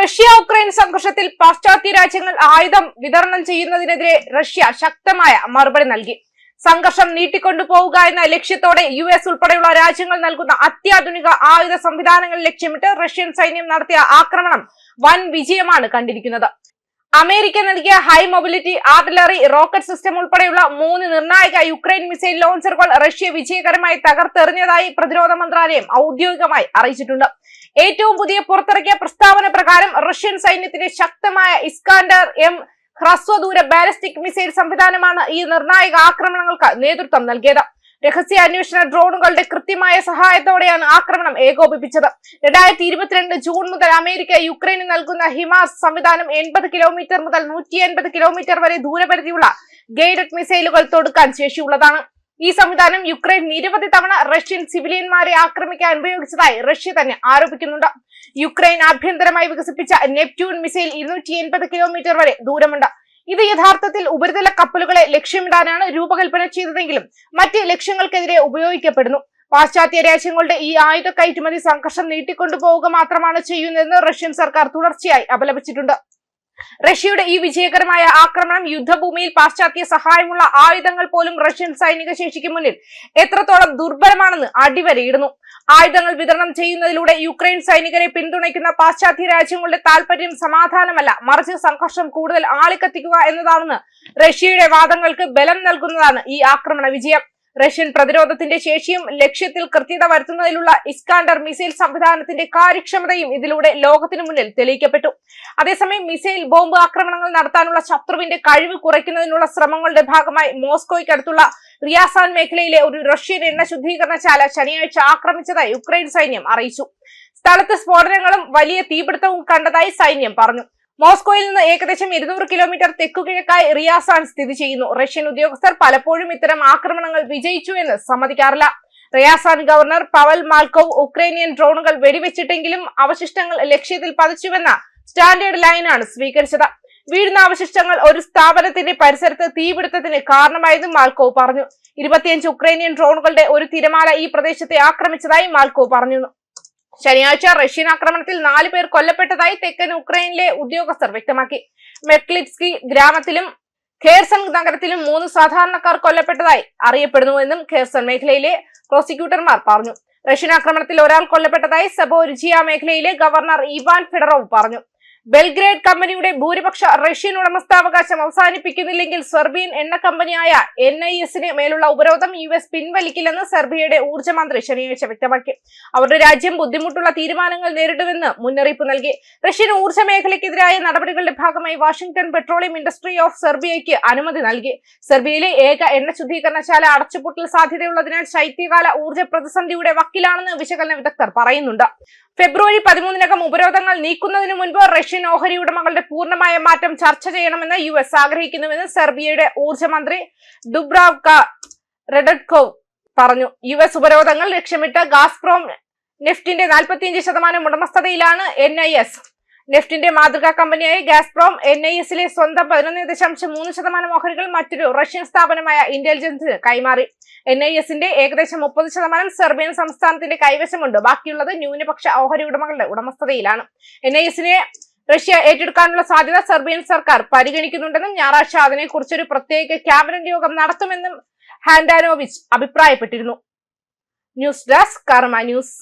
Russia Ukraine സംഘർഷത്തിൽ പാശ്ചാത്യ രാജ്യങ്ങൾ ആയുധം വിതരണം ചെയ്യുന്നതിനെതിരെ റഷ്യ ശക്തമായ മറുപടി നൽകി. സംഘർഷം നീട്ടിക്കൊണ്ടുപോവുക എന്ന ലക്ഷ്യത്തോടെ യു എസ് ഉൾപ്പെടെയുള്ള രാജ്യങ്ങൾ നൽകുന്ന അത്യാധുനിക ആയുധ സംവിധാനങ്ങൾ ലക്ഷ്യമിട്ട് റഷ്യൻ സൈന്യം നടത്തിയ ആക്രമണം വൻ വിജയമാണ് കണ്ടിരിക്കുന്നത്. അമേരിക്ക നൽകിയ high mobility artillery rocket system ഉൾപ്പെടെയുള്ള മൂന്ന് നിർണായക യുക്രൈൻ മിസൈൽ ലോഞ്ചറുകൾ റഷ്യ വിജയകരമായി തകർത്തെറിഞ്ഞതായി പ്രതിരോധ മന്ത്രാലയം ഔദ്യോഗികമായി അറിയിച്ചിട്ടുണ്ട്. ഏറ്റവും പുതിയ പുറത്തിറക്കിയ പ്രസ്താവന പ്രകാരം റഷ്യൻ സൈന്യത്തിന്റെ ശക്തമായ ഇസ്കാൻഡർ എം ഹ്രസ്വദൂര ബാലിസ്റ്റിക് മിസൈൽ സംവിധാനമാണ് ഈ നിർണായക ആക്രമണങ്ങൾക്ക് നേതൃത്വം നൽകിയത്. രഹസ്യ അന്വേഷണ ഡ്രോണുകളുടെ കൃത്യമായ സഹായത്തോടെയാണ് ആക്രമണം ഏകോപിപ്പിച്ചത്. രണ്ടായിരത്തി ഇരുപത്തിരണ്ട് ജൂൺ മുതൽ അമേരിക്ക യുക്രൈന് നൽകുന്ന ഹിമാസ് സംവിധാനം എൺപത് കിലോമീറ്റർ മുതൽ നൂറ്റി കിലോമീറ്റർ വരെ ദൂരപരിധിയുള്ള ഗൈഡഡ് മിസൈലുകൾ തൊടുക്കാൻ ശേഷിയുള്ളതാണ്. ഈ സംവിധാനം യുക്രൈൻ നിരവധി തവണ റഷ്യൻ സിവിലിയന്മാരെ ആക്രമിക്കാൻ ഉപയോഗിച്ചതായി റഷ്യ തന്നെ ആരോപിക്കുന്നുണ്ട്. യുക്രൈൻ ആഭ്യന്തരമായി വികസിപ്പിച്ച നെപ്റ്റ്യൂൺ മിസൈൽ ഇരുന്നൂറ്റി എൺപത് കിലോമീറ്റർ വരെ ദൂരമുണ്ട്. ഇത് യഥാർത്ഥത്തിൽ ഉപരിതല കപ്പലുകളെ ലക്ഷ്യമിടാനാണ് രൂപകൽപ്പന ചെയ്തതെങ്കിലും മറ്റ് ലക്ഷ്യങ്ങൾക്കെതിരെ ഉപയോഗിക്കപ്പെടുന്നു. പാശ്ചാത്യ രാജ്യങ്ങളുടെ ഈ ആയുധ കയറ്റുമതി സംഘർഷം നീട്ടിക്കൊണ്ടുപോവുക മാത്രമാണ് ചെയ്യുന്നതെന്ന് റഷ്യൻ സർക്കാർ തുടർച്ചയായി അപലപിച്ചിട്ടുണ്ട്. റഷ്യയുടെ ഈ വിജയകരമായ ആക്രമണം യുദ്ധഭൂമിയിൽ പാശ്ചാത്യ സഹായമുള്ള ആയുധങ്ങൾ പോലും റഷ്യൻ സൈനിക ശേഷിക്ക് മുന്നിൽ എത്രത്തോളം ദുർബലമാണെന്ന് അടിവരയിടുന്നു. ആയുധങ്ങൾ വിതരണം ചെയ്യുന്നതിലൂടെ യുക്രൈൻ സൈനികരെ പിന്തുണയ്ക്കുന്ന പാശ്ചാത്യ രാജ്യങ്ങളുടെ താൽപര്യം സമാധാനമല്ല. മറിച്ച് സംഘർഷം കൂടുതൽ ആളിക്കത്തിക്കുക എന്നതാണെന്ന് റഷ്യയുടെ വാദങ്ങൾക്ക് ബലം നൽകുന്നതാണ് ഈ ആക്രമണ വിജയം. റഷ്യൻ പ്രതിരോധത്തിന്റെ ശേഷിയും ലക്ഷ്യത്തിൽ കൃത്യത വരുത്തുന്നതിലുള്ള ഇസ്കാണ്ടർ മിസൈൽ സംവിധാനത്തിന്റെ കാര്യക്ഷമതയും ഇതിലൂടെ ലോകത്തിനു മുന്നിൽ തെളിയിക്കപ്പെട്ടു. അതേസമയം മിസൈൽ ബോംബ് ആക്രമണങ്ങൾ നടത്താനുള്ള ശത്രുവിന്റെ കഴിവ് കുറയ്ക്കുന്നതിനുള്ള ശ്രമങ്ങളുടെ ഭാഗമായി മോസ്കോയ്ക്കടുത്തുള്ള റിയാസാൻ മേഖലയിലെ ഒരു റഷ്യൻ എണ്ണ ശുദ്ധീകരണശാല ശനിയാഴ്ച ആക്രമിച്ചതായി യുക്രൈൻ സൈന്യം അറിയിച്ചു. സ്ഥലത്ത് സ്ഫോടനങ്ങളും വലിയ തീപിടുത്തവും കണ്ടതായി സൈന്യം പറഞ്ഞു. മോസ്കോയിൽ നിന്ന് ഏകദേശം ഇരുന്നൂറ് കിലോമീറ്റർ തെക്കു തെക്കുകിഴക്കായി റിയാസാൻ സ്ഥിതി ചെയ്യുന്നു. റഷ്യൻ ഉദ്യോഗസ്ഥർ പലപ്പോഴും ഇത്തരം ആക്രമണങ്ങൾ വിജയിച്ചു എന്ന് സമ്മതിക്കാറില്ല. Ryazan governor Pavel Malkov Ukrainian ഡ്രോണുകൾ വെടിവെച്ചിട്ടെങ്കിലും അവശിഷ്ടങ്ങൾ ലക്ഷ്യത്തിൽ പതിച്ചുവെന്ന സ്റ്റാൻഡേർഡ് ലൈനാണ് സ്വീകരിച്ചത്. വീഴുന്ന അവശിഷ്ടങ്ങൾ ഒരു സ്ഥാപനത്തിന്റെ പരിസരത്ത് തീപിടുത്തത്തിന് കാരണമായതും മാൽക്കോവ് പറഞ്ഞു. ഇരുപത്തിയഞ്ച് ഉക്രൈനിയൻ ഡ്രോണുകളുടെ ഒരു തിരമാല ഈ പ്രദേശത്തെ ആക്രമിച്ചതായി മാൽക്കോവ് പറഞ്ഞു ശനിയാഴ്ച റഷ്യൻ ആക്രമണത്തിൽ നാല് പേർ കൊല്ലപ്പെട്ടതായി തെക്കൻ ഉക്രൈനിലെ ഉദ്യോഗസ്ഥർ വ്യക്തമാക്കി. മെക്ലിറ്റ്സ്കി ഗ്രാമത്തിലും ഖേർസൺ നഗരത്തിലും മൂന്ന് സാധാരണക്കാർ കൊല്ലപ്പെട്ടതായി അറിയപ്പെടുന്നുവെന്നും ഖേർസൺ മേഖലയിലെ പ്രോസിക്യൂട്ടർമാർ പറഞ്ഞു. റഷ്യൻ ആക്രമണത്തിൽ ഒരാൾ കൊല്ലപ്പെട്ടതായി സബോരിജിയ മേഖലയിലെ ഗവർണർ ഇവാൻ ഫെഡറോവ് പറഞ്ഞു. ബെൽഗ്രേഡ് കമ്പനിയുടെ ഭൂരിപക്ഷ റഷ്യൻ ഉടമസ്ഥാവകാശം അവസാനിപ്പിക്കുന്നില്ലെങ്കിൽ സെർബിയൻ എണ്ണ കമ്പനിയായ എൻ ഐ എസിന് മേലുള്ള ഉപരോധം യു എസ് പിൻവലിക്കില്ലെന്ന് സെർബിയയുടെ ഊർജ മന്ത്രി ശനിയാഴ്ച വ്യക്തമാക്കി. അവരുടെ രാജ്യം ബുദ്ധിമുട്ടുള്ള തീരുമാനങ്ങൾ നേരിടുമെന്ന് മുന്നറിയിപ്പ് നൽകി. റഷ്യൻ ഊർജ മേഖലയ്ക്കെതിരായ നടപടികളുടെ ഭാഗമായി വാഷിംഗ്ടൺ പെട്രോളിയം ഇൻഡസ്ട്രി ഓഫ് സെർബിയയ്ക്ക് അനുമതി നൽകി. സെർബിയയിലെ ഏക എണ്ണ ശുദ്ധീകരണശാല അടച്ചുപൂട്ടൽ സാധ്യതയുള്ളതിനാൽ ശൈത്യകാല ഊർജ പ്രതിസന്ധിയുടെ വക്കിലാണെന്ന് വിശകലന വിദഗ്ധർ പറയുന്നുണ്ട്. ഫെബ്രുവരി പതിമൂന്നിനകം ഉപരോധങ്ങൾ നീക്കുന്നതിന് മുൻപ് റഷ്യൻ ഓഹരി ഉടമകളുടെ പൂർണമായ മാറ്റം ചർച്ച ചെയ്യണമെന്ന് യു എസ് ആഗ്രഹിക്കുന്നുവെന്ന് സെർബിയയുടെ ഊർജ മന്ത്രി ഡുബ്രാവ്ക റെഡഡ്കോവ് പറഞ്ഞു. യു എസ് ഉപരോധങ്ങൾ ലക്ഷ്യമിട്ട് ഗാസ്പ്രോം നെഫ്റ്റിന്റെ നാൽപ്പത്തിയഞ്ച് ശതമാനം ഉടമസ്ഥതയിലാണ് എൻ ഐ എസ്. നെഫ്റ്റിന്റെ മാതൃകാ കമ്പനിയായ ഗാസ്പ്രോം എൻ ഐ എസിലെ സ്വന്തം പതിനൊന്ന് ദശാംശം മൂന്ന് ശതമാനം ഓഹരികൾ മറ്റൊരു റഷ്യൻ സ്ഥാപനമായ ഇന്റലിജൻസിന് കൈമാറി. എൻ ഐ എസിന്റെ ഏകദേശം മുപ്പത് ശതമാനം സെർബിയൻ സംസ്ഥാനത്തിന്റെ കൈവശമുണ്ട്. ബാക്കിയുള്ളത് ന്യൂനപക്ഷ ഓഹരി ഉടമകളുടെ ഉടമസ്ഥതയിലാണ്. എൻ ഐ എസിനെ റഷ്യ ഏറ്റെടുക്കാനുള്ള സാധ്യത സെർബിയൻ സർക്കാർ പരിഗണിക്കുന്നുണ്ടെന്നും ഞായറാഴ്ച അതിനെക്കുറിച്ചൊരു പ്രത്യേക ക്യാബിനറ്റ് യോഗം നടത്തുമെന്നും ഹാൻഡാനോവിച്ച് അഭിപ്രായപ്പെട്ടിരുന്നു. News desk Karma news.